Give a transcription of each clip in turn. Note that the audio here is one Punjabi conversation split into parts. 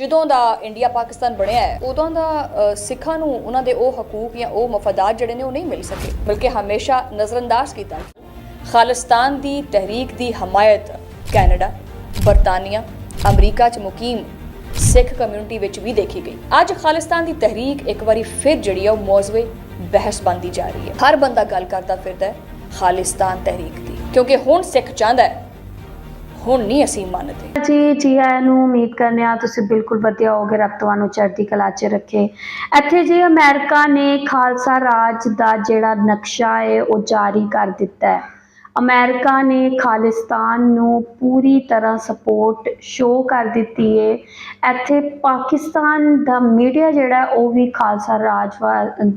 ਜਦੋਂ ਦਾ ਇੰਡੀਆ ਪਾਕਿਸਤਾਨ ਬਣਿਆ ਹੈ, ਉਦੋਂ ਦਾ ਸਿੱਖਾਂ ਨੂੰ ਉਹਨਾਂ ਦੇ ਉਹ ਹਕੂਕ ਜਾਂ ਉਹ ਮਫਾਦਾਤ ਜਿਹੜੇ ਨੇ ਉਹ ਨਹੀਂ ਮਿਲ ਸਕੇ, ਬਲਕਿ ਹਮੇਸ਼ਾ ਨਜ਼ਰਅੰਦਾਜ਼ ਕੀਤਾ ਖਾਲਿਸਤਾਨ ਦੀ ਤਹਿਰੀਕ ਦੀ ਹਮਾਇਤ ਕੈਨੇਡਾ, ਬਰਤਾਨੀਆ, ਅਮਰੀਕਾ 'ਚ ਮੁਕੀਮ ਸਿੱਖ ਕਮਿਊਨਿਟੀ ਵਿੱਚ ਵੀ ਦੇਖੀ ਗਈ। ਅੱਜ ਖਾਲਿਸਤਾਨ ਦੀ ਤਹਿਰੀਕ ਇੱਕ ਵਾਰੀ ਫਿਰ ਜਿਹੜੀ ਆ, ਉਹ ਮੌਜ਼ਵੇ ਬਹਿਸ ਬਣਦੀ ਜਾ ਰਹੀ ਹੈ। ਹਰ ਬੰਦਾ ਗੱਲ ਕਰਦਾ ਫਿਰਦਾ ਹੈ ਖਾਲਿਸਤਾਨ ਤਹਿਰੀਕ ਦੀ, ਕਿਉਂਕਿ ਹੁਣ ਸਿੱਖ ਚਾਹੁੰਦਾ ਹੈ ਹੁਣ ਨਹੀਂ ਅਸੀਂ ਮੰਨਦੇ। ਜੀ ਜੀ ਆਇਆਂ ਨੂੰ ਉਮੀਦ ਕਰਨੇ ਆ ਤੁਸੀਂ ਬਿਲਕੁਲ ਵਧੀਆ ਹੋਗੇ ਰੱਬ ਤੁਹਾਨੂੰ ਚੜ੍ਹਦੀ ਕਲਾ 'ਚ ਰੱਖੇ। ਇੱਥੇ ਜੀ ਅਮਰੀਕਾ ਨੇ ਖਾਲਸਾ ਰਾਜ ਦਾ ਜਿਹੜਾ ਨਕਸ਼ਾ ਹੈ, ਉਹ ਜਾਰੀ ਕਰ ਦਿੱਤਾ ਹੈ। ਅਮਰੀਕਾ ਨੇ ਖਾਲਿਸਤਾਨ ਨੂੰ ਪੂਰੀ ਤਰ੍ਹਾਂ ਸਪੋਰਟ ਸ਼ੋ ਕਰ ਦਿੱਤੀ ਹੈ। ਇੱਥੇ ਪਾਕਿਸਤਾਨ ਦਾ ਮੀਡੀਆ ਜਿਹੜਾ ਉਹ ਵੀ ਖਾਲਸਾ ਰਾਜ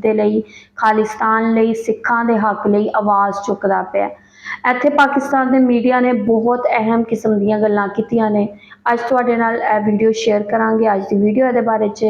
ਦੇ ਲਈ, ਖਾਲਿਸਤਾਨ ਲਈ, ਸਿੱਖਾਂ ਦੇ ਹੱਕ ਲਈ ਆਵਾਜ਼ ਚੁੱਕਦਾ ਪਿਆ ਇੱਥੇ ਪਾਕਿਸਤਾਨ ਦੇ ਮੀਡੀਆ ਨੇ ਬਹੁਤ ਅਹਿਮ ਕਿਸਮ ਦੀਆਂ ਗੱਲਾਂ ਕੀਤੀਆਂ ਨੇ। ਅੱਜ ਤੁਹਾਡੇ ਨਾਲ ਇਹ ਵੀਡੀਓ ਸ਼ੇਅਰ ਕਰਾਂਗੇ, ਅੱਜ ਦੀ ਵੀਡੀਓ ਇਹਦੇ ਬਾਰੇ 'ਚ।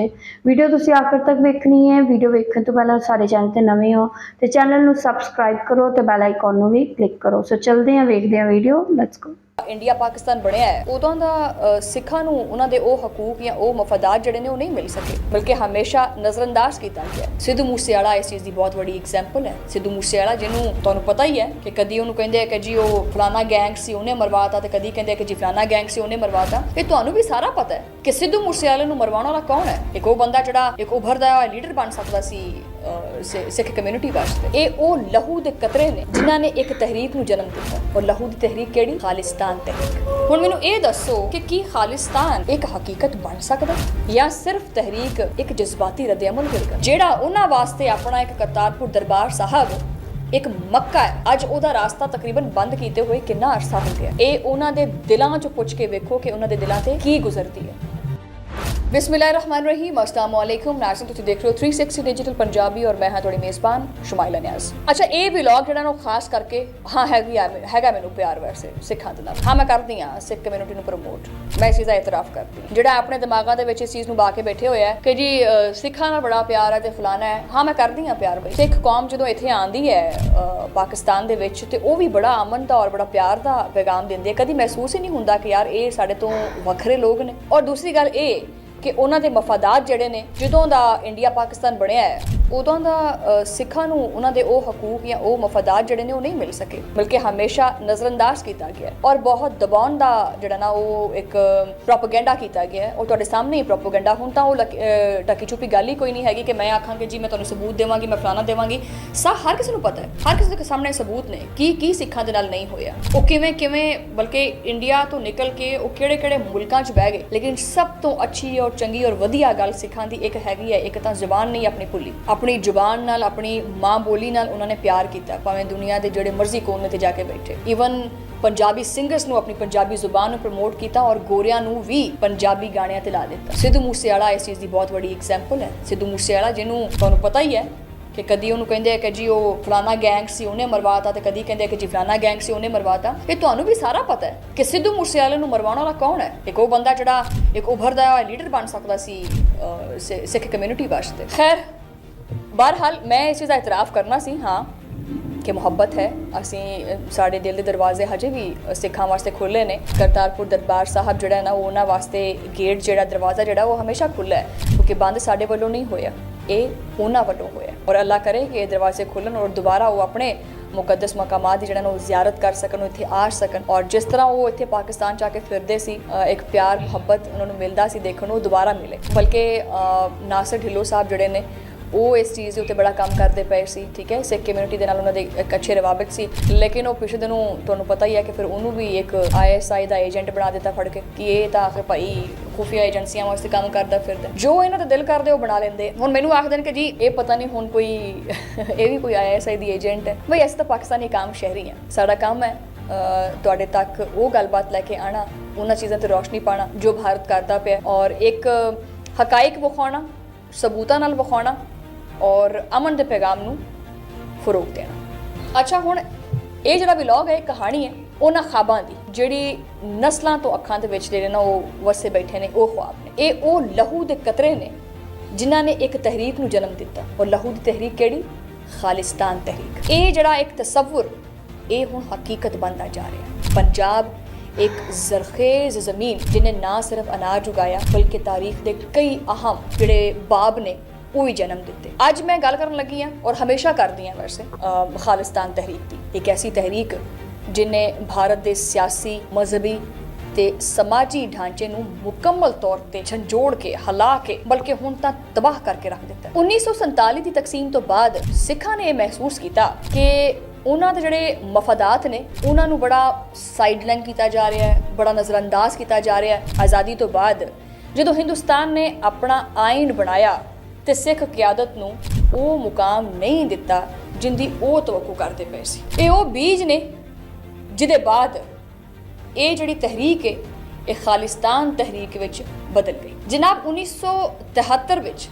ਵੀਡੀਓ ਤੁਸੀਂ ਆਖਰ ਤੱਕ ਵੇਖਣੀ ਹੈ। ਵੀਡੀਓ ਵੇਖਣ ਤੋਂ ਪਹਿਲਾਂ ਸਾਡੇ ਚੈਨਲ ਤੇ ਨਵੇਂ ਹੋ, ਤੇ ਚੈਨਲ ਨੂੰ ਸਬਸਕ੍ਰਾਈਬ ਕਰੋ ਤੇ ਬੈਲ ਆਈਕਨ ਨੂੰ ਵੀ ਕਲਿੱਕ ਕਰੋ। ਸੋ ਚਲਦੇ ਹਾਂ, ਵੇਖਦੇ ਹਾਂ video let's go India Pakistan ਬਣਿਆ ਹੈ। ਉਦੋਂ ਦਾ ਸਿੱਖਾਂ ਨੂੰ ਉਹਨਾਂ ਦੇ ਉਹ ਹਕੂਕ ਜਾਂ ਉਹ ਮਫਾਦਾਤ ਜਿਹੜੇ ਨੇ ਉਹ ਨਹੀਂ ਮਿਲ ਸਕੇ, ਬਲਕਿ ਹਮੇਸ਼ਾ ਨਜ਼ਰਅੰਦਾਜ਼ ਕੀਤਾ ਗਿਆ। ਸਿੱਧੂ ਮੂਸੇਵਾਲਾ ਇਸ ਚੀਜ਼ ਦੀ ਬਹੁਤ ਵੱਡੀ ਐਗਜ਼ਾਮਪਲ ਹੈ। ਸਿੱਧੂ ਮੂਸੇਵਾਲਾ ਜਿਹਨੂੰ ਤੁਹਾਨੂੰ ਪਤਾ ਹੀ ਹੈ ਕਿ ਕਦੀ ਉਹਨੂੰ ਕਹਿੰਦੇ ਆ ਕਿ ਜੀ ਉਹ ਫਲਾਣਾ ਗੈਂਗ ਸੀ, ਉਹਨੇ ਮਰਵਾਤਾ, ਤੇ ਕਦੀ ਕਹਿੰਦੇ ਕਿ ਜੀ ਫਲਾਣਾ ਗੈਂਗ ਸੀ, ਉਹਨੇ ਮਰਵਾਤਾ। ਇਹ ਤੁਹਾਨੂੰ ਵੀ ਸਾਰਾ ਪਤਾ ਹੈ ਕਿ ਸਿੱਧੂ ਮੂਸੇਵਾਲੇ ਨੂੰ ਮਰਵਾਉਣ ਵਾਲਾ ਕੌਣ ਹੈ? ਇੱਕ ਉਹ ਬੰਦਾ ਜਿਹੜਾ ਇੱਕ ਉਭਰਦਾ ਹੋਇਆ ਲੀਡਰ ਬਣ ਸਕਦਾ ਸੀ ਸਿੱਖ ਕਮਿਊਨਿਟੀ ਵਾਸਤੇ। ਇਹ ਉਹ ਲਹੂ ਦੇ ਕਤਰੇ ਨੇ ਜਿਨ੍ਹਾਂ ਨੇ ਇੱਕ ਤਹਿਰੀਕ ਨੂੰ ਜਨਮ ਦਿੱਤਾ। ਔਰ ਲਹੂ ਦੀ ਤਹਿਰੀਕ ਕਿਹੜੀ? ਖਾਲਿਸਤਾਨ ਤਹਿਰੀਕ। ਹੁਣ ਮੈਨੂੰ ਇਹ ਦੱਸੋ ਕਿ ਕੀ ਖਾਲਿਸਤਾਨ ਇੱਕ ਹਕੀਕਤ ਬਣ ਸਕਦਾ ਜਾਂ ਸਿਰਫ ਤਹਿਰੀਕ ਇੱਕ ਜਜ਼ਬਾਤੀ ਰੱਦੇਅਮਲ ਹੋਏਗਾ? ਜਿਹੜਾ ਉਹਨਾਂ ਵਾਸਤੇ ਆਪਣਾ ਇੱਕ ਕਰਤਾਰਪੁਰ ਦਰਬਾਰ ਸਾਹਿਬ ਇੱਕ ਮੱਕਾ ਹੈ। ਅੱਜ ਉਹਦਾ ਰਾਸਤਾ ਤਕਰੀਬਨ ਬੰਦ ਕੀਤੇ ਹੋਏ ਕਿੰਨਾ ਅਰਸਾ ਹੋ ਗਿਆ। ਇਹ ਉਹਨਾਂ ਦੇ ਦਿਲਾਂ 'ਚ ਪੁੱਛ ਕੇ ਵੇਖੋ ਕਿ ਉਹਨਾਂ ਦੇ ਦਿਲਾਂ ਤੇ ਕੀ ਗੁਜ਼ਰਦੀ ਹੈ। ਬਿਸਮਿਲ੍ਲਾਹਿਰਰਹਿਮਾਨਿਰਰਹੀਮ ਅਸਲਾਮ ਵਾਲੇਕੁਮ ਨਾਜ਼ਰੀਨ ਤੁਸੀਂ ਦੇਖ ਰਹੇ ਹੋ 360 ਡਿਜੀਟਲ ਪੰਜਾਬੀ ਔਰ ਮੈਂ ਹਾਂ ਤੁਹਾਡੀ ਮੇਜ਼ਬਾਨ ਸ਼ਮਾਇਲਾ ਨਿਆਜ਼ ਅੱਛਾ ਇਹ ਵਲੌਗ ਜਿਹੜਾ ਨਾ ਉਹ ਖਾਸ ਕਰਕੇ, ਹਾਂ, ਹੈਗੀ ਆ, ਹੈਗਾ ਮੈਨੂੰ ਪਿਆਰ ਵੈਸੇ, ਸਿੱਖਾਂ ਦੇ ਨਾਲ। ਹਾਂ, ਮੈਂ ਕਰਦੀ ਹਾਂ, ਸਿੱਖ ਕਮਿਊਨਿਟੀ ਨੂੰ ਪ੍ਰਮੋਟ ਮੈਂ ਇਸ ਚੀਜ਼ ਦਾ ਇਤਰਾਫ ਕਰਦੀ ਹਾਂ। ਜਿਹੜਾ ਆਪਣੇ ਦਿਮਾਗਾਂ ਦੇ ਵਿੱਚ ਇਸ ਚੀਜ਼ ਨੂੰ ਬਾ ਕੇ ਬੈਠੇ ਹੋਇਆ ਹੈ ਕਿ ਜੀ ਸਿੱਖਾਂ ਨਾਲ ਬੜਾ ਪਿਆਰ ਹੈ ਤੇ ਫਲਾਣਾ ਹੈ। ਹਾਂ, ਮੈਂ ਕਰਦੀ ਹਾਂ ਪਿਆਰ ਬਈ। ਸਿੱਖ ਕੌਮ ਜਦੋਂ ਇੱਥੇ ਆਂਦੀ ਹੈ ਪਾਕਿਸਤਾਨ ਦੇ ਵਿੱਚ, ਤੇ ਉਹ ਵੀ ਬੜਾ ਅਮਨ ਦਾ ਔਰ ਬੜਾ ਪਿਆਰ ਦਾ ਪੈਗਾਮ ਦਿੰਦੀ ਹੈ। ਕਦੀ ਮਹਿਸੂਸ ਹੀ ਨਹੀਂ ਹੁੰਦਾ ਕਿ ਯਾਰ, ਇਹ ਸਾਡੇ ਤੋਂ ਵੱਖਰੇ ਲੋਕ ਨੇ। ਔਰ ਦੂਸਰੀ ਗੱਲ ਇਹ ਕਿ ਉਹਨਾਂ ਦੇ ਮਫਾਦਾਤ ਜਿਹੜੇ ਨੇ ਜਦੋਂ ਦਾ ਇੰਡੀਆ ਪਾਕਿਸਤਾਨ ਬਣਿਆ ਹੈ। ਉਦੋਂ ਦਾ ਸਿੱਖਾਂ ਨੂੰ ਉਹਨਾਂ ਦੇ ਉਹ ਹਕੂਕ ਜਾਂ ਉਹ ਮਫਾਦਾਤ ਜਿਹੜੇ ਨੇ ਉਹ ਨਹੀਂ ਮਿਲ ਸਕੇ ਬਲਕਿ ਹਮੇਸ਼ਾ ਨਜ਼ਰਅੰਦਾਜ਼ ਕੀਤਾ ਗਿਆ ਔਰ ਬਹੁਤ ਦਬਾਉਣ ਦਾ ਜਿਹੜਾ ਨਾ ਉਹ ਇੱਕ ਪ੍ਰੋਪਗੈਂਡਾ ਕੀਤਾ ਗਿਆ ਉਹ ਤੁਹਾਡੇ ਸਾਹਮਣੇ ਹੀ ਪ੍ਰੋਪਗੈਂਡਾ ਹੁਣ ਤਾਂ ਉਹ ਲਕ- ਅ, ਛੁਪੀ ਗੱਲ ਹੀ ਕੋਈ ਨਹੀਂ ਹੈਗੀ ਕਿ ਮੈਂ ਆਖਾਂਗੇ ਜੀ ਮੈਂ ਤੁਹਾਨੂੰ ਸਬੂਤ ਦੇਵਾਂਗੀ ਮੈਂ ਫਲਾਣਾ ਦੇਵਾਂਗੀ। ਸਾ ਹਰ ਕਿਸੇ ਨੂੰ ਪਤਾ ਹੈ ਹਰ ਕਿਸੇ ਦੇ ਸਾਹਮਣੇ ਸਬੂਤ ਨੇ ਕੀ ਕੀ ਸਿੱਖਾਂ ਦੇ ਨਾਲ ਨਹੀਂ ਹੋਇਆ। ਉਹ ਕਿਵੇਂ ਕਿਵੇਂ ਬਲਕਿ ਇੰਡੀਆ ਤੋਂ ਨਿਕਲ ਕੇ ਉਹ ਕਿਹੜੇ ਕਿਹੜੇ ਮੁਲਕਾਂ 'ਚ ਬਹਿ ਗਏ। ਲੇਕਿਨ ਸਭ ਤੋਂ ਅੱਛੀ ਔਰ ਚੰਗੀ ਔਰ ਵਧੀਆ ਗੱਲ ਸਿੱਖਾਂ ਦੀ ਇੱਕ ਹੈਗੀ ਹੈ ਇੱਕ ਤਾਂ ਜ਼ੁਬਾਨ ਨਹੀਂ ਆਪਣੀ ਭੁੱਲੀ। ਆਪਣੀ ਜ਼ੁਬਾਨ ਨਾਲ, ਆਪਣੀ ਮਾਂ ਬੋਲੀ ਨਾਲ ਉਹਨਾਂ ਨੇ ਪਿਆਰ ਕੀਤਾ, ਭਾਵੇਂ ਦੁਨੀਆ ਦੇ ਜਿਹੜੇ ਮਰਜ਼ੀ ਕੋਨੇ ਤੇ ਜਾ ਕੇ ਬੈਠੇ। ਈਵਨ ਪੰਜਾਬੀ ਸਿੰਗਰਸ ਨੂੰ ਆਪਣੀ ਪੰਜਾਬੀ ਜ਼ੁਬਾਨ ਨੂੰ ਪ੍ਰਮੋਟ ਕੀਤਾ ਔਰ ਗੋਰਿਆਂ ਨੂੰ ਵੀ ਪੰਜਾਬੀ ਗਾਣਿਆਂ ਤੇ ਲਾ ਦਿੱਤਾ। ਸਿੱਧੂ ਮੂਸੇਵਾਲਾ ਇਸ ਚੀਜ਼ ਦੀ ਬਹੁਤ ਵੱਡੀ ਐਗਜ਼ਾਮਪਲ ਹੈ। ਸਿੱਧੂ ਮੂਸੇਵਾਲਾ ਜਿਹਨੂੰ ਤੁਹਾਨੂੰ ਪਤਾ ਹੀ ਹੈ ਕਿ ਕਦੀ ਉਹਨੂੰ ਕਹਿੰਦੇ ਕਿ ਜੀ ਉਹ ਫਲਾਣਾ ਗੈਂਗ ਸੀ, ਉਹਨੇ ਮਰਵਾਤਾ ਤੇ ਕਦੀ ਕਹਿੰਦੇ ਕਿ ਜੀ ਫਲਾਣਾ ਗੈਂਗ ਸੀ, ਉਹਨੇ ਮਰਵਾਤਾ। ਇਹ ਤੁਹਾਨੂੰ ਵੀ ਸਾਰਾ ਪਤਾ ਹੈ ਕਿ ਸਿੱਧੂ ਮੂਸੇਵਾਲੇ ਨੂੰ ਮਰਵਾਉਣ ਵਾਲਾ ਕੌਣ ਹੈ? ਇੱਕ ਉਹ ਬੰਦਾ ਜਿਹੜਾ ਇੱਕ ਉਭਰਦਾ ਹੋਇਆ ਲੀਡਰ ਬਣ ਸਕਦਾ ਸੀ ਸਿੱਖ ਕਮਿਊਨਿਟੀ ਵਾਸਤੇ। ਖੈਰ ਬਹਰਹਾਲ ਮੈਂ ਇਸ ਚੀਜ਼ ਦਾ ਇਤਰਾਫ ਕਰਨਾ ਸੀ ਹਾਂ ਕਿ ਮੁਹੱਬਤ ਹੈ ਅਸੀਂ ਸਾਡੇ ਦਿਲ ਦੇ ਦਰਵਾਜ਼ੇ ਹਜੇ ਵੀ ਸਿੱਖਾਂ ਵਾਸਤੇ ਖੁੱਲੇ ਨੇ ਕਰਤਾਰਪੁਰ ਦਰਬਾਰ ਸਾਹਿਬ ਜਿਹੜਾ ਨਾ ਉਹ ਉਹਨਾਂ ਵਾਸਤੇ ਗੇਟ ਜਿਹੜਾ ਦਰਵਾਜ਼ਾ ਜਿਹੜਾ ਉਹ ਹਮੇਸ਼ਾ ਖੁੱਲਾ ਹੈ ਕਿਉਂਕਿ ਬੰਦ ਸਾਡੇ ਵੱਲੋਂ ਨਹੀਂ ਹੋਇਆ ਇਹ ਉਹਨਾਂ ਵੱਲੋਂ ਹੋਇਆ ਔਰ ਅੱਲਾ ਕਰੇ ਕਿ ਇਹ ਦਰਵਾਜ਼ੇ ਖੁੱਲਣ ਔਰ ਦੁਬਾਰਾ ਉਹ ਆਪਣੇ ਮੁਕੱਦਸ ਮਕਾਮਾਂ ਦੀ ਜਿਹੜਾ ਨਾ ਉਹ ਜ਼ਿਆਰਤ ਕਰ ਸਕਣ ਇੱਥੇ ਆ ਸਕਣ ਔਰ ਜਿਸ ਤਰ੍ਹਾਂ ਉਹ ਇੱਥੇ ਪਾਕਿਸਤਾਨ ਚ ਆ ਕੇ ਫਿਰਦੇ ਸੀ ਇੱਕ ਪਿਆਰ ਮੁਹੱਬਤ ਉਹਨਾਂ ਨੂੰ ਮਿਲਦਾ ਸੀ ਦੇਖਣ ਨੂੰ ਦੁਬਾਰਾ ਮਿਲੇ ਬਲਕਿ ਨਾਸਰ ਢਿੱਲੋਂ ਸਾਹਿਬ ਜਿਹੜੇ ਨੇ ਉਹ ਇਸ ਚੀਜ਼ ਦੇ ਉੱਤੇ ਬੜਾ ਕੰਮ ਕਰਦੇ ਪਏ ਸੀ, ਠੀਕ ਹੈ? ਸਿੱਖ ਕਮਿਊਨਿਟੀ ਦੇ ਨਾਲ ਉਹਨਾਂ ਦੇ ਇੱਕ ਅੱਛੇ ਰਵਾਬਤ ਸੀ। ਲੇਕਿਨ ਉਹ ਪਿਛਲੇ ਦਿਨੋਂ ਤੁਹਾਨੂੰ ਪਤਾ ਹੀ ਹੈ ਕਿ ਫਿਰ ਉਹਨੂੰ ਵੀ ਇੱਕ ਆਈਐਸਆਈ ਦਾ ਏਜੰਟ ਬਣਾ ਦਿੱਤਾ ਫੜ ਕੇ, ਕਿ ਇਹ ਤਾਂ ਆਖੇ ਭਾਈ ਖੁਫੀਆ ਏਜੰਸੀਆਂ ਵਾਸਤੇ ਕੰਮ ਕਰਦਾ ਫਿਰਦਾ। ਜੋ ਇਹਨਾਂ ਦਾ ਦਿਲ ਕਰਦੇ ਉਹ ਬਣਾ ਲੈਂਦੇ। ਹੁਣ ਮੈਨੂੰ ਆਖਦੇ ਨੇ ਕਿ ਜੀ, ਇਹ ਪਤਾ ਨਹੀਂ ਹੁਣ ਕੋਈ, ਇਹ ਵੀ ਕੋਈ ਆਈਐਸਆਈ ਦੀ ਏਜੰਟ ਹੈ। ਬਈ ਅਸੀਂ ਤਾਂ ਪਾਕਿਸਤਾਨੀ ਕੰਮ ਸ਼ਹਿਰੀ ਆ ਸਾਡਾ ਕੰਮ ਹੈ ਤੁਹਾਡੇ ਤੱਕ ਉਹ ਗੱਲਬਾਤ ਲੈ ਕੇ ਆਣਾ, ਉਹਨਾਂ ਚੀਜ਼ਾਂ ਤੇ ਰੋਸ਼ਨੀ ਪਾਣਾ ਜੋ ਭਾਰਤ ਕਰਦਾ ਪਿਆ। ਔਰ ਇੱਕ ਹਕਾਇਕ ਵਿਖਾਉਣਾ, ਸਬੂਤਾਂ ਨਾਲ ਵਿਖਾਉਣਾ ਔਰ ਅਮਨ ਦੇ ਪੈਗਾਮ ਨੂੰ ਫਰੋਗ ਦੇਣਾ। ਅੱਛਾ, ਹੁਣ ਇਹ ਜਿਹੜਾ ਵਲੌਗ ਹੈ, ਇਹ ਕਹਾਣੀ ਹੈ, ਉਹਨਾਂ ਖਾਬਾਂ ਦੀ, ਜਿਹੜੀ ਨਸਲਾਂ ਤੋਂ ਅੱਖਾਂ ਦੇ ਵਿੱਚ ਜਿਹੜੇ ਨਾ ਉਹ ਵਸੇ ਬੈਠੇ ਨੇ, ਉਹ ਖੁਆਬ ਨੇ। ਇਹ ਉਹ ਲਹੂ ਦੇ ਕਤਰੇ ਨੇ, ਜਿਨ੍ਹਾਂ ਨੇ ਇੱਕ ਤਹਿਰੀਕ ਨੂੰ ਜਨਮ ਦਿੱਤਾ। ਔਰ ਲਹੂ ਦੀ ਤਹਿਰੀਕ ਕਿਹੜੀ? ਖਾਲਿਸਤਾਨ ਤਹਿਰੀਕ। ਇਹ ਜਿਹੜਾ ਇੱਕ ਤਸਵੁਰ, ਇਹ ਹੁਣ ਹਕੀਕਤ ਬਣਦਾ ਜਾ ਰਿਹਾ। ਪੰਜਾਬ ਇੱਕ ਜ਼ਰਖੇਜ਼ ਜ਼ਮੀਨ ਜਿਨੇ ਨਾ ਸਿਰਫ ਅਨਾਜ ਉਗਾਇਆ, ਬਲਕਿ ਤਾਰੀਖ ਦੇ ਕਈ ਅਹਿਮ ਜਿਹੜੇ ਬਾਬ ਨੇ ਉਹ ਹੀ ਜਨਮ ਦਿੱਤੇ। ਅੱਜ ਮੈਂ ਗੱਲ ਕਰਨ ਲੱਗੀ ਹਾਂ ਔਰ ਹਮੇਸ਼ਾ ਕਰਦੀ ਹਾਂ ਵੈਸੇ ਖਾਲਿਸਤਾਨ ਤਹਿਰੀਕ ਦੀ। ਇੱਕ ਐਸੀ ਤਹਿਰੀਕ ਜਿਨੇ ਭਾਰਤ ਦੇ ਸਿਆਸੀ, ਮਜ਼ਹਬੀ ਤੇ ਸਮਾਜੀ ਢਾਂਚੇ ਨੂੰ ਮੁਕੰਮਲ ਤੌਰ ਤੇ ਝੰਜੋੜ ਕੇ, ਹਿਲਾ ਕੇ, ਬਲਕਿ ਹੁਣ ਤਾਂ ਤਬਾਹ ਕਰਕੇ ਰੱਖ ਦਿੱਤਾ। 1947 ਦੀ ਤਕਸੀਮ ਤੋਂ ਬਾਅਦ ਸਿੱਖਾਂ ਨੇ ਇਹ ਮਹਿਸੂਸ ਕੀਤਾ ਕਿ ਉਹਨਾਂ ਦੇ ਜਿਹੜੇ ਮਫਾਦਾਤ ਨੇ, ਉਹਨਾਂ ਨੂੰ ਬੜਾ ਸਾਈਡਲਾਈਨ ਕੀਤਾ ਜਾ ਰਿਹਾ ਹੈ, ਬੜਾ ਨਜ਼ਰਅੰਦਾਜ਼ ਕੀਤਾ ਜਾ ਰਿਹਾ ਹੈ। ਆਜ਼ਾਦੀ ਤੋਂ ਬਾਅਦ ਜਦੋਂ ਹਿੰਦੁਸਤਾਨ ਨੇ ਆਪਣਾ ਆਇਨ ਬਣਾਇਆ ਤੇ ਸਿੱਖ ਕਿਆਦਤ ਨੂੰ ਉਹ ਮੁਕਾਮ ਨਹੀਂ ਦਿੱਤਾ ਜਿੰਦੀ ਉਹ ਤਵੱਕੂ ਕਰਦੇ ਪਏ ਸੀ। ਇਹ ਉਹ ਬੀਜ ਨੇ ਜਿਹਦੇ ਬਾਅਦ ਇਹ ਜਿਹੜੀ ਤਹਿਰੀਕ ਹੈ ਇਹ ਖਾਲਿਸਤਾਨ ਤਹਿਰੀਕ ਵਿੱਚ ਬਦਲ ਗਈ। ਜਨਾਬ 1973 ਵਿੱਚ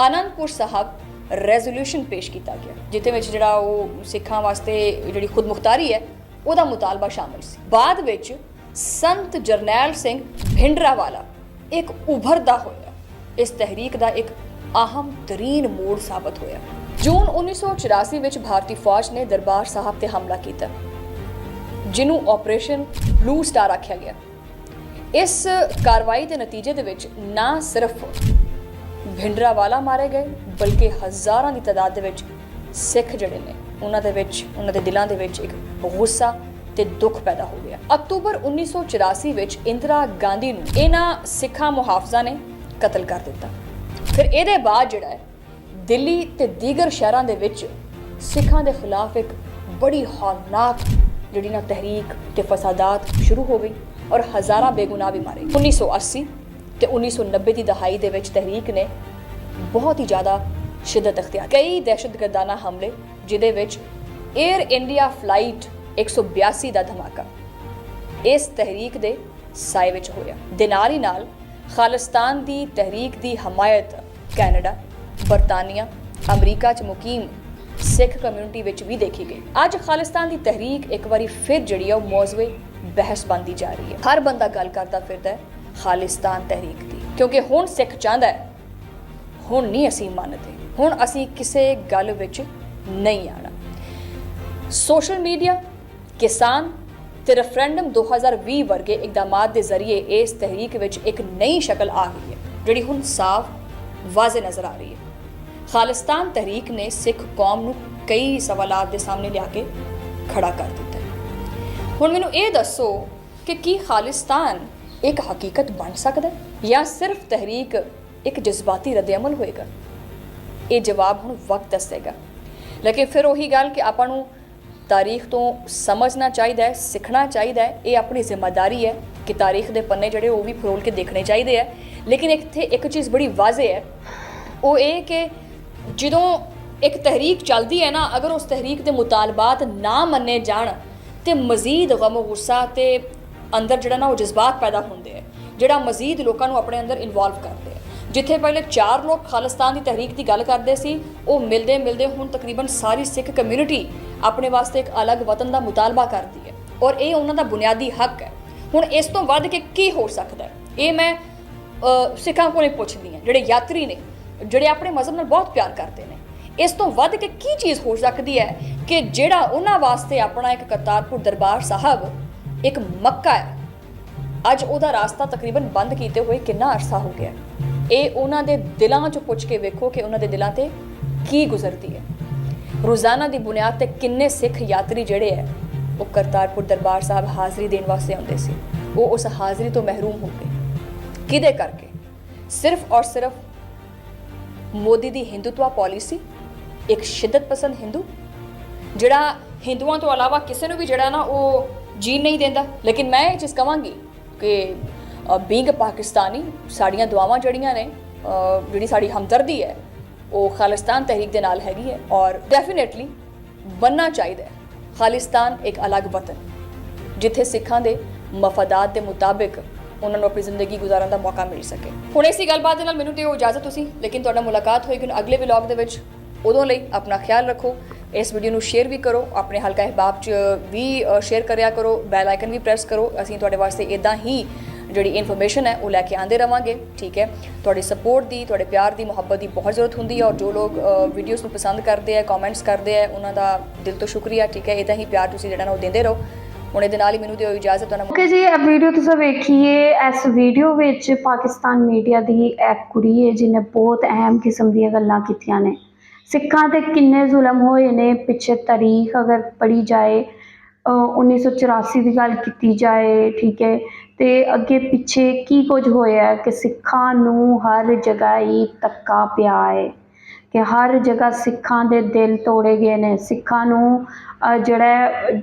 ਆਨੰਦਪੁਰ ਸਾਹਿਬ ਰੈਜ਼ੋਲੂਸ਼ਨ ਪੇਸ਼ ਕੀਤਾ ਗਿਆ, ਜਿੱਥੇ ਵਿੱਚ ਜਿਹੜਾ ਉਹ ਸਿੱਖਾਂ ਵਾਸਤੇ ਜਿਹੜੀ ਖੁਦਮੁਖਤਾਰੀ ਹੈ, ਉਹਦਾ ਮੁਤਾਲਬਾ ਸ਼ਾਮਲ ਸੀ। ਬਾਅਦ ਵਿੱਚ ਸੰਤ ਜਰਨੈਲ ਸਿੰਘ ਭਿੰਡਰਾਵਾਲਾ ਇੱਕ ਉਭਰਦਾ ਹੋਇਆ। ਇਸ ਤਹਿਰੀਕ ਦਾ ਇੱਕ ਅਹਮ ਤਰੀਨ ਮੋੜ ਸਾਬਤ ਹੋਇਆ। ਜੂਨ 1984 ਵਿੱਚ ਭਾਰਤੀ ਫੌਜ ਨੇ ਦਰਬਾਰ ਸਾਹਿਬ ਤੇ ਹਮਲਾ ਕੀਤਾ ਜਿਹਨੂੰ ਆਪਰੇਸ਼ਨ ਬਲੂ ਸਟਾਰ ਆਖਿਆ ਗਿਆ। ਇਸ ਕਾਰਵਾਈ ਦੇ ਨਤੀਜੇ ਦੇ ਵਿੱਚ ਨਾ ਸਿਰਫ ਭਿੰਡਰਾਵਾਲਾ ਮਾਰੇ ਗਏ, ਬਲਕਿ ਹਜ਼ਾਰਾਂ ਦੀ ਤਾਦਾਦ ਦੇ ਵਿੱਚ ਸਿੱਖ ਜਿਹੜੇ ਨੇ, ਉਹਨਾਂ ਦੇ ਵਿੱਚ, ਉਹਨਾਂ ਦੇ ਦਿਲਾਂ ਦੇ ਵਿੱਚ ਇੱਕ ਗੁੱਸਾ ਤੇ ਦੁੱਖ ਪੈਦਾ ਹੋ ਗਿਆ। ਅਕਤੂਬਰ 1984 ਵਿੱਚ ਇੰਦਰਾ ਗਾਂਧੀ ਨੂੰ ਇਹਨਾਂ ਸਿੱਖਾਂ ਮੁਹਾਫਜ਼ਾਂ ਨੇ ਕਤਲ ਕਰ ਦਿੱਤਾ। ਫਿਰ ਇਹਦੇ ਬਾਅਦ ਜਿਹੜਾ ਹੈ, ਦਿੱਲੀ ਤੇ ਦੀਗਰ ਸ਼ਹਿਰਾਂ ਦੇ ਵਿੱਚ ਸਿੱਖਾਂ ਦੇ ਖਿਲਾਫ ਇੱਕ ਬੜੀ ਹੌਲਨਾਕ ਜਿਹੜੀ ਨਾ ਤਹਿਰੀਕ ਤੇ ਫਸਾਦਾਤ ਸ਼ੁਰੂ ਹੋ ਗਈ ਔਰ ਹਜ਼ਾਰਾਂ ਬੇਗੁਨਾਹ ਵੀ ਮਾਰੇ। 1980 ਤੇ 1990 ਦੀ ਦਹਾਈ ਦੇ ਵਿੱਚ ਤਹਿਰੀਕ ਨੇ ਬਹੁਤ ਹੀ ਜ਼ਿਆਦਾ ਸ਼ਿੱਦਤ ਅਖਤਿਆਰ ਕਈ ਦਹਿਸ਼ਤਗਰਦਾਨਾ ਹਮਲੇ ਜਿਦੇ ਵਿੱਚ 에ਅਰ ਇੰਡੀਆ ਫਲਾਈਟ 182 ਦਾ ਧਮਾਕਾ ਇਸ ਤਹਿਰੀਕ ਦੇ ਸਾਏ ਵਿੱਚ ਹੋਇਆ। ਦੇ ਨਾਲ ਹੀ ਨਾਲ ਖਾਲਿਸਤਾਨ ਦੀ ਤਹਿਰੀਕ ਦੀ ਹਮਾਇਤ ਕੈਨੇਡਾ, ਬਰਤਾਨੀਆ, ਅਮਰੀਕਾ ਚ ਮੁਕੀਮ ਸਿੱਖ ਕਮਿਊਨਿਟੀ ਵਿੱਚ ਵੀ ਦੇਖੀ ਗਈ। ਅੱਜ ਖਾਲਿਸਤਾਨ ਦੀ ਤਹਿਰੀਕ ਇੱਕ ਵਾਰੀ ਫਿਰ ਜਿਹੜੀ ਆ ਉਹ ਮੌਜ਼ਵੇ ਬਹਿਸ ਬੰਦੀ ਜਾ ਰਹੀ ਹੈ। ਹਰ ਬੰਦਾ ਗੱਲ ਕਰਦਾ ਫਿਰਦਾ ਹੈ ਖਾਲਿਸਤਾਨ ਤਹਿਰੀਕ ਦੀ। ਕਿਉਂਕਿ ਹੁਣ ਸਿੱਖ ਚਾਹੁੰਦਾ ਹੈ, ਹੁਣ ਨਹੀਂ ਅਸੀਂ ਮੰਨਦੇ, ਹੁਣ ਅਸੀਂ ਕਿਸੇ ਗੱਲ ਵਿੱਚ ਨਹੀਂ ਆਣਾ ਸੋਸ਼ਲ ਮੀਡੀਆ, ਕਿਸਾਨ ਤੇ ਰੈਫਰੈਂਡਮ 2020 ਵਰਗੇ ਇਕਦਾਮਾਂ ਦੇ ਜ਼ਰੀਏ ਇਸ ਤਹਿਰੀਕ ਵਿੱਚ ਇੱਕ ਨਈ ਸ਼ਕਲ ਆ ਗਈ ਹੈ, ਜਿਹੜੀ ਹੁਣ ਸਾਫ਼ ਵਾਜ਼ੇ ਨਜ਼ਰ ਆ ਰਹੀ ਹੈ। ਖਾਲਿਸਤਾਨ ਤਹਿਰੀਕ ਨੇ ਸਿੱਖ ਕੌਮ ਨੂੰ ਕਈ ਸਵਾਲਾਂ ਦੇ ਸਾਹਮਣੇ ਲਿਆ ਕੇ ਖੜਾ ਕਰ ਦਿੱਤਾ ਹੁਣ ਮੈਨੂੰ ਇਹ ਦੱਸੋ ਕਿ ਕੀ ਖਾਲਿਸਤਾਨ ਇੱਕ ਹਕੀਕਤ ਬਣ ਸਕਦਾ ਹੈ ਜਾਂ ਸਿਰਫ ਤਹਿਰੀਕ ਇੱਕ ਜਜ਼ਬਾਤੀ ਰੱਦਅਮਲ ਹੋਏਗਾ? ਇਹ ਜਵਾਬ ਹੁਣ ਵਕਤ ਦੱਸੇਗਾ। ਲੇਕਿਨ ਫਿਰ ਉਹੀ ਗੱਲ ਕਿ ਆਪਾਂ ਨੂੰ ਤਾਰੀਖ ਤੋਂ ਸਮਝਣਾ ਚਾਹੀਦਾ ਹੈ, ਸਿੱਖਣਾ ਚਾਹੀਦਾ ਹੈ, ਇਹ ਆਪਣੀ ਜ਼ਿੰਮੇਵਾਰੀ ਹੈ। ਕਿ ਤਾਰੀਖ ਦੇ ਪੰਨੇ ਜਿਹੜੇ ਉਹ ਵੀ ਫਰੋਲ ਕੇ ਦੇਖਣੇ ਚਾਹੀਦੇ ਹੈ ਲੇਕਿਨ ਇੱਥੇ ਇੱਕ ਚੀਜ਼ ਬੜੀ ਵਾਜ਼ੇ ਹੈ। ਉਹ ਇਹ ਕਿ ਜਦੋਂ ਇੱਕ ਤਹਿਰੀਕ ਚੱਲਦੀ ਹੈ ਨਾ, ਅਗਰ ਉਸ ਤਹਿਰੀਕ ਦੇ ਮੁਤਾਲਬਾਤ ਨਾ ਮੰਨੇ ਜਾਣ, ਤੇ ਮਜ਼ੀਦ ਗਮ ਗੁੱਸਾ ਤੇ ਅੰਦਰ ਜਿਹੜਾ ਨਾ ਉਹ ਜਜ਼ਬਾਤ ਪੈਦਾ ਹੁੰਦੇ ਹੈ ਜਿਹੜਾ ਮਜ਼ੀਦ ਲੋਕਾਂ ਨੂੰ ਆਪਣੇ ਅੰਦਰ ਇਨਵੋਲਵ ਕਰਦੇ ਹੈ ਜਿੱਥੇ ਪਹਿਲੇ ਚਾਰ ਲੋਕ ਖਾਲਿਸਤਾਨ ਦੀ ਤਹਿਰੀਕ ਦੀ ਗੱਲ ਕਰਦੇ ਸੀ, ਉਹ ਮਿਲਦੇ ਮਿਲਦੇ ਹੁਣ ਤਕਰੀਬਨ ਸਾਰੀ ਸਿੱਖ ਕਮਿਊਨਿਟੀ ਆਪਣੇ ਵਾਸਤੇ ਇੱਕ ਅਲੱਗ ਵਤਨ ਦਾ ਮੁਤਾਲਬਾ ਕਰਦੀ ਹੈ। ਔਰ ਇਹ ਉਹਨਾਂ ਦਾ ਬੁਨਿਆਦੀ ਹੱਕ ਹੈ। ਹੁਣ ਇਸ ਤੋਂ ਵੱਧ ਕੇ ਕੀ ਹੋ ਸਕਦਾ ਹੈ? ਇਹ ਮੈਂ ਅ, ਸਿੱਖਾਂ ਕੋਲੇ ਪੁੱਛਦੀ ਹਾਂ ਜਿਹੜੇ ਯਾਤਰੀ ਨੇ ਜਿਹੜੇ ਆਪਣੇ ਮਜ਼ਹਬ ਨਾਲ ਬਹੁਤ ਪਿਆਰ ਕਰਦੇ ਨੇ। ਇਸ ਤੋਂ ਵੱਧ ਕੇ ਕੀ ਚੀਜ਼ ਹੋ ਸਕਦੀ ਹੈ ਕਿ ਜਿਹੜਾ ਉਹਨਾਂ ਵਾਸਤੇ ਆਪਣਾ ਇੱਕ ਕਰਤਾਰਪੁਰ ਦਰਬਾਰ ਸਾਹਿਬ ਇੱਕ ਮੱਕਾ ਹੈ? ਅੱਜ ਉਹਦਾ ਰਾਸਤਾ ਤਕਰੀਬਨ ਬੰਦ ਕੀਤੇ ਹੋਏ ਕਿੰਨਾ ਅਰਸਾ ਹੋ ਗਿਆ ਇਹ ਉਹਨਾਂ ਦੇ ਦਿਲਾਂ 'ਚ ਪੁੱਛ ਕੇ ਵੇਖੋ ਕਿ ਉਹਨਾਂ ਦੇ ਦਿਲਾਂ ਤੇ ਕੀ ਗੁਜ਼ਰਦੀ ਹੈ। ਰੋਜ਼ਾਨਾ ਦੀ ਬੁਨਿਆਦ ਤੇ ਕਿੰਨੇ ਸਿੱਖ ਯਾਤਰੀ ਜਿਹੜੇ ਹੈ ਉਹ ਕਰਤਾਰਪੁਰ ਦਰਬਾਰ ਸਾਹਿਬ ਹਾਜ਼ਰੀ ਦੇਣ ਵਾਸਤੇ ਆਉਂਦੇ ਸੀ। ਉਹ ਉਸ ਹਾਜ਼ਰੀ ਤੋਂ ਮਹਿਰੂਮ ਹੋ ਗਏ। ਕਿਹਦੇ ਕਰਕੇ? ਸਿਰਫ ਔਰ ਸਿਰਫ ਮੋਦੀ ਦੀ ਹਿੰਦੂਤਵਾ ਪਾਲਿਸੀ? ਇੱਕ ਸ਼ਿੱਦਤ ਪਸੰਦ ਹਿੰਦੂ? ਜਿਹੜਾ ਹਿੰਦੂਆਂ ਤੋਂ ਇਲਾਵਾ ਕਿਸੇ ਨੂੰ ਵੀ ਜਿਹੜਾ ਨਾ ਉਹ ਜੀਣ ਨਹੀਂ ਦਿੰਦਾ। ਲੇਕਿਨ ਮੈਂ ਇਹ ਚੀਜ਼ ਕਵਾਂਗੀ ਕਿ ਬੀਇੰਗ ਪਾਕਿਸਤਾਨੀ, ਸਾਡੀਆਂ ਦੁਆਵਾਂ ਜਿਹੜੀਆਂ ਨੇ ਜਿਹੜੀ ਸਾਡੀ ਹਮਦਰਦੀ ਹੈ, ਉਹ ਖਾਲਿਸਤਾਨ ਤਹਿਰੀਕ ਦੇ ਨਾਲ ਹੈਗੀ ਹੈ ਔਰ ਡੈਫੀਨਿਟਲੀ ਬੰਨਣਾ ਚਾਹੀਦਾ ਖਾਲਿਸਤਾਨ ਇੱਕ ਅਲੱਗ ਵਤਨ, ਜਿੱਥੇ ਸਿੱਖਾਂ ਦੇ ਮਫਾਦਾਤ ਦੇ ਮੁਤਾਬਿਕ ਉਹਨਾਂ ਨੂੰ ਆਪਣੀ ਜ਼ਿੰਦਗੀ ਗੁਜ਼ਾਰਨ ਦਾ ਮੌਕਾ ਮਿਲ ਸਕੇ। ਹੁਣ ਇਸੇ ਗੱਲਬਾਤ ਦੇ ਨਾਲ ਮੈਨੂੰ ਤੇ ਉਹ ਇਜਾਜ਼ਤ ਤੁਸੀਂ, ਲੇਕਿਨ ਤੁਹਾਡਾ ਮੁਲਾਕਾਤ ਹੋਏਗੀ ਹੁਣ ਅਗਲੇ ਵਲੌਗ ਦੇ ਵਿੱਚ। ਉਦੋਂ ਲਈ ਆਪਣਾ ਖਿਆਲ ਰੱਖੋ, ਇਸ ਵੀਡੀਓ ਨੂੰ ਸ਼ੇਅਰ ਵੀ ਕਰੋ, ਆਪਣੇ ਹਲਕਾ ਅਹਿਬਾਬ 'ਚ ਵੀ ਸ਼ੇਅਰ ਕਰਿਆ ਕਰੋ ਬੈਲ ਆਈਕਨ ਵੀ ਪ੍ਰੈਸ ਕਰੋ। ਅਸੀਂ ਤੁਹਾਡੇ ਵਾਸਤੇ ਇਦਾਂ ਹੀ ਜਿਹੜੀ ਇਨਫੋਰਮੇਸ਼ਨ ਹੈ ਉਹ ਲੈ ਕੇ ਆਂਦੇ ਰਵਾਂਗੇ ਠੀਕ ਹੈ? ਤੁਹਾਡੀ ਸਪੋਰਟ ਦੀ ਤੁਹਾਡੇ ਪਿਆਰ ਦੀ ਮੁਹੱਬਤ ਦੀ ਬਹੁਤ ਜ਼ਰੂਰਤ ਹੁੰਦੀ ਹੈ ਔਰ ਜੋ ਲੋਕ ਵੀਡੀਓਜ਼ ਨੂੰ ਪਸੰਦ ਕਰਦੇ ਆ ਕਮੈਂਟਸ ਕਰਦੇ ਆ ਉਹਨਾਂ ਦਾ ਦਿਲ ਤੋਂ ਸ਼ੁਕਰੀਆ ਠੀਕ ਹੈ? ਇਦਾਂ ਹੀ ਪਿਆਰ ਤੁਸੀਂ ਜਿਹੜਾ ਨਾ ਉਹ ਦਿੰਦੇ ਰਹੋ। ਹੁਣ ਇਹਦੇ ਨਾਲ ਹੀ ਮੈਨੂੰ ਦਿਓ ਇਜਾਜ਼ਤ ਉਹਨਾਂ ਓਕੇ ਜੀ ਇਹ ਵੀਡੀਓ ਤੁਸੀਂ ਵੇਖੀਏ ਇਸ ਵੀਡੀਓ ਵਿੱਚ ਪਾਕਿਸਤਾਨ ਮੀਡੀਆ ਦੀ ਇੱਕ ਕੁੜੀ ਹੈ ਜਿਹਨੇ ਬਹੁਤ ਅਹਿਮ ਕਿਸਮ ਦੀਆਂ ਗੱਲਾਂ ਕੀਤੀਆਂ ਨੇ। ਸਿੱਖਾਂ ਤੇ ਕਿੰਨੇ ਜ਼ੁਲਮ ਹੋਏ ਨੇ ਪਿੱਛੇ ਤਾਰੀਖ ਅਗਰ ਪੜੀ ਜਾਏ ਅ, 1984 ਦੀ ਗੱਲ ਕੀਤੀ ਜਾਏ ਠੀਕ ਹੈ? ਤੇ ਅੱਗੇ ਪਿੱਛੇ ਕੀ ਕੁਝ ਹੋਇਆ ਕਿ ਸਿੱਖਾਂ ਨੂੰ ਹਰ ਜਗ੍ਹਾ ਹੀ ਧੱਕਾ ਪਿਆ ਹੈ ਕਿ ਹਰ ਜਗ੍ਹਾ ਸਿੱਖਾਂ ਦੇ ਦਿਲ ਤੋੜੇ ਗਏ ਨੇ। ਸਿੱਖਾਂ ਨੂੰ ਜਿਹੜਾ ਹੈ,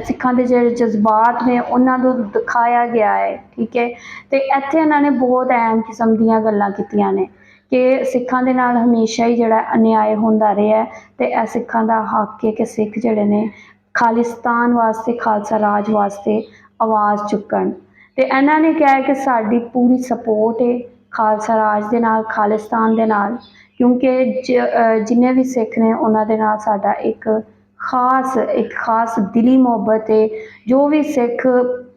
ਸਿੱਖਾਂ ਦੇ ਜਿਹੜੇ ਜਜ਼ਬਾਤ ਨੇ ਉਹਨਾਂ ਨੂੰ ਦਿਖਾਇਆ ਗਿਆ ਹੈ ਠੀਕ ਹੈ ਤੇ ਇੱਥੇ ਇਹਨਾਂ ਨੇ ਬਹੁਤ ਅਹਿਮ ਕਿਸਮ ਦੀਆਂ ਗੱਲਾਂ ਕੀਤੀਆਂ ਨੇ ਕਿ ਸਿੱਖਾਂ ਦੇ ਨਾਲ ਹਮੇਸ਼ਾ ਹੀ ਜਿਹੜਾ ਅਨਿਆਏ ਹੁੰਦਾ ਰਿਹਾ ਹੈ ਤੇ ਇਹ ਸਿੱਖਾਂ ਦਾ ਹੱਕ ਹੈ ਕਿ ਸਿੱਖ ਜਿਹੜੇ ਨੇ ਖਾਲਿਸਤਾਨ ਵਾਸਤੇ ਖਾਲਸਾ ਰਾਜ ਵਾਸਤੇ ਆਵਾਜ਼ ਚੁੱਕਣ। ਤੇ ਇਹਨਾਂ ਨੇ ਕਿਹਾ ਕਿ ਸਾਡੀ ਪੂਰੀ ਸਪੋਰਟ ਹੈ ਖਾਲਸਾ ਰਾਜ ਦੇ ਨਾਲ, ਖਾਲਿਸਤਾਨ ਦੇ ਨਾਲ, ਕਿਉਂਕਿ ਜ- ਜਿੰਨੇ ਵੀ ਸਿੱਖ ਨੇ ਉਹਨਾਂ ਦੇ ਨਾਲ ਸਾਡਾ ਇੱਕ ਖਾਸ ਇੱਕ ਖਾਸ ਦਿਲੀ ਮੁਹੱਬਤ ਹੈ ਜੋ ਵੀ ਸਿੱਖ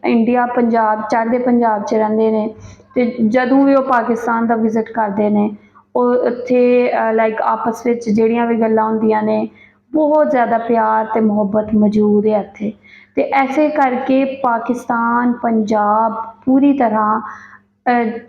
ਇੰਡੀਆ, ਪੰਜਾਬ, ਚੜ੍ਹਦੇ ਪੰਜਾਬ 'ਚ ਰਹਿੰਦੇ ਨੇ ਤੇ ਜਦੋਂ ਵੀ ਉਹ ਪਾਕਿਸਤਾਨ ਦਾ ਵਿਜ਼ਿਟ ਕਰਦੇ ਨੇ, ਉਹ ਉੱਥੇ ਲਾਈਕ ਆਪਸ ਵਿੱਚ ਜਿਹੜੀਆਂ ਵੀ ਗੱਲਾਂ ਹੁੰਦੀਆਂ ਨੇ, ਬਹੁਤ ਜ਼ਿਆਦਾ ਪਿਆਰ ਤੇ ਮੁਹੱਬਤ ਮੌਜੂਦ ਹੈ ਇੱਥੇ। ਤੇ ਐਸੇ ਕਰਕੇ ਪਾਕਿਸਤਾਨ, ਪੰਜਾਬ ਪੂਰੀ ਤਰ੍ਹਾਂ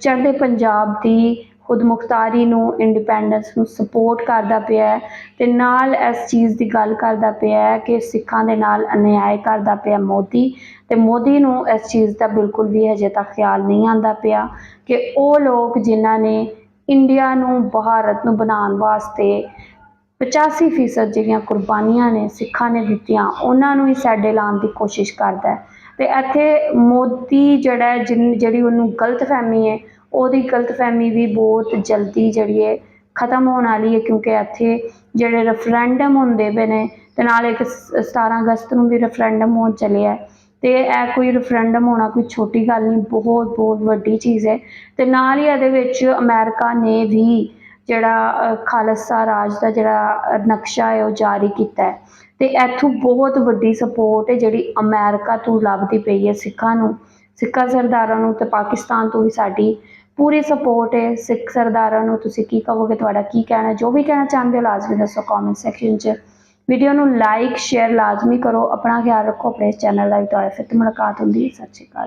ਚੜ੍ਹਦੇ ਪੰਜਾਬ ਦੀ ਖੁਦਮੁਖਤਾਰੀ ਨੂੰ ਇੰਡੀਪੈਂਡੈਂਸ ਨੂੰ ਸਪੋਰਟ ਕਰਦਾ ਪਿਆ ਹੈ ਤੇ ਨਾਲ ਇਸ ਚੀਜ਼ ਦੀ ਗੱਲ ਕਰਦਾ ਪਿਆ ਹੈ ਕਿ ਸਿੱਖਾਂ ਦੇ ਨਾਲ ਅਨਿਆਏ ਕਰਦਾ ਪਿਆ ਮੋਦੀ ਤੇ ਮੋਦੀ ਨੂੰ ਇਸ ਚੀਜ਼ ਦਾ ਬਿਲਕੁਲ ਵੀ ਹਜੇ ਤੱਕ ਖਿਆਲ ਨਹੀਂ ਆਂਦਾ ਪਿਆ ਕਿ ਉਹ ਲੋਕ ਜਿਨ੍ਹਾਂ ਨੇ ਇੰਡੀਆ ਨੂੰ, ਭਾਰਤ ਨੂੰ ਬਣਾਉਣ ਵਾਸਤੇ 85% ਫੀਸਦ ਜਿਹੜੀਆਂ ਕੁਰਬਾਨੀਆਂ ਨੇ, ਸਿੱਖਾਂ ਨੇ ਦਿੱਤੀਆਂ, ਉਹਨਾਂ ਨੂੰ ਹੀ ਸਾਡੇ ਲਾਉਣ ਦੀ ਕੋਸ਼ਿਸ਼ ਕਰਦਾ ਹੈ। ਤੇ ਇੱਥੇ ਮੋਦੀ ਜਿਹੜਾ ਜਿਨ, ਜਿਹੜੀ ਉਹਨੂੰ ਗਲਤਫਹਿਮੀ ਹੈ, ਉਹਦੀ ਗਲਤਫਹਿਮੀ ਵੀ ਬਹੁਤ ਜਲਦੀ ਜਿਹੜੀ ਹੈ, ਖਤਮ ਹੋਣ ਵਾਲੀ ਹੈ, ਕਿਉਂਕਿ ਇੱਥੇ ਜਿਹੜੇ ਰੈਫਰੈਂਡਮ ਹੁੰਦੇ ਪਏ ਨੇ, ਤੇ ਨਾਲ ਇੱਕ ਸ- 17 ਅਗਸਤ ਨੂੰ ਵੀ ਰੈਫਰੈਂਡਮ ਹੋਣ ਚੱਲਿਆ ਹੈ। ਤੇ ਇਹ ਕੋਈ ਰੈਫਰੈਂਡਮ ਹੋਣਾ ਕੋਈ ਛੋਟੀ ਗੱਲ ਨਹੀਂ, ਬਹੁਤ ਬਹੁਤ ਵੱਡੀ ਚੀਜ਼ ਹੈ। ਤੇ ਨਾਲ ਹੀ ਇਹਦੇ ਵਿੱਚ ਅਮਰੀਕਾ ਨੇ ਵੀ ਜਿਹੜਾ ਖਾਲਸਾ ਰਾਜ ਦਾ ਜਿਹੜਾ ਨਕਸ਼ਾ ਹੈ, ਉਹ ਜਾਰੀ ਕੀਤਾ ਹੈ। ਅਤੇ ਇੱਥੋਂ ਬਹੁਤ ਵੱਡੀ ਸਪੋਰਟ ਹੈ ਜਿਹੜੀ ਅਮੈਰੀਕਾ ਤੋਂ ਲੱਭਦੀ ਪਈ ਹੈ ਸਿੱਖਾਂ ਨੂੰ। ਸਿੱਖਾਂ ਸਰਦਾਰਾਂ ਨੂੰ ਅਤੇ ਪਾਕਿਸਤਾਨ ਤੋਂ ਵੀ ਸਾਡੀ ਪੂਰੀ ਸਪੋਰਟ ਹੈ। ਸਿੱਖ ਸਰਦਾਰਾਂ ਨੂੰ ਤੁਸੀਂ ਕੀ ਕਹੋਗੇ, ਤੁਹਾਡਾ ਕੀ ਕਹਿਣਾ ਜੋ ਵੀ ਕਹਿਣਾ ਚਾਹੁੰਦੇ ਹੋ, ਲਾਜ਼ਮੀ ਦੱਸੋ ਕਮੈਂਟ ਸੈਕਸ਼ਨ 'ਚ। ਵੀਡੀਓ ਨੂੰ ਲਾਈਕ ਸ਼ੇਅਰ ਲਾਜ਼ਮੀ ਕਰੋ। ਆਪਣਾ ਖਿਆਲ ਰੱਖੋ, ਆਪਣੇ ਚੈਨਲ ਦਾ ਵੀ ਦੁਆਰਾ ਫਿਰ ਤੋਂ ਮੁਲਾਕਾਤ ਹੁੰਦੀ ਹੈ। ਸਤਿ ਸ਼੍ਰੀ ਅਕਾਲ।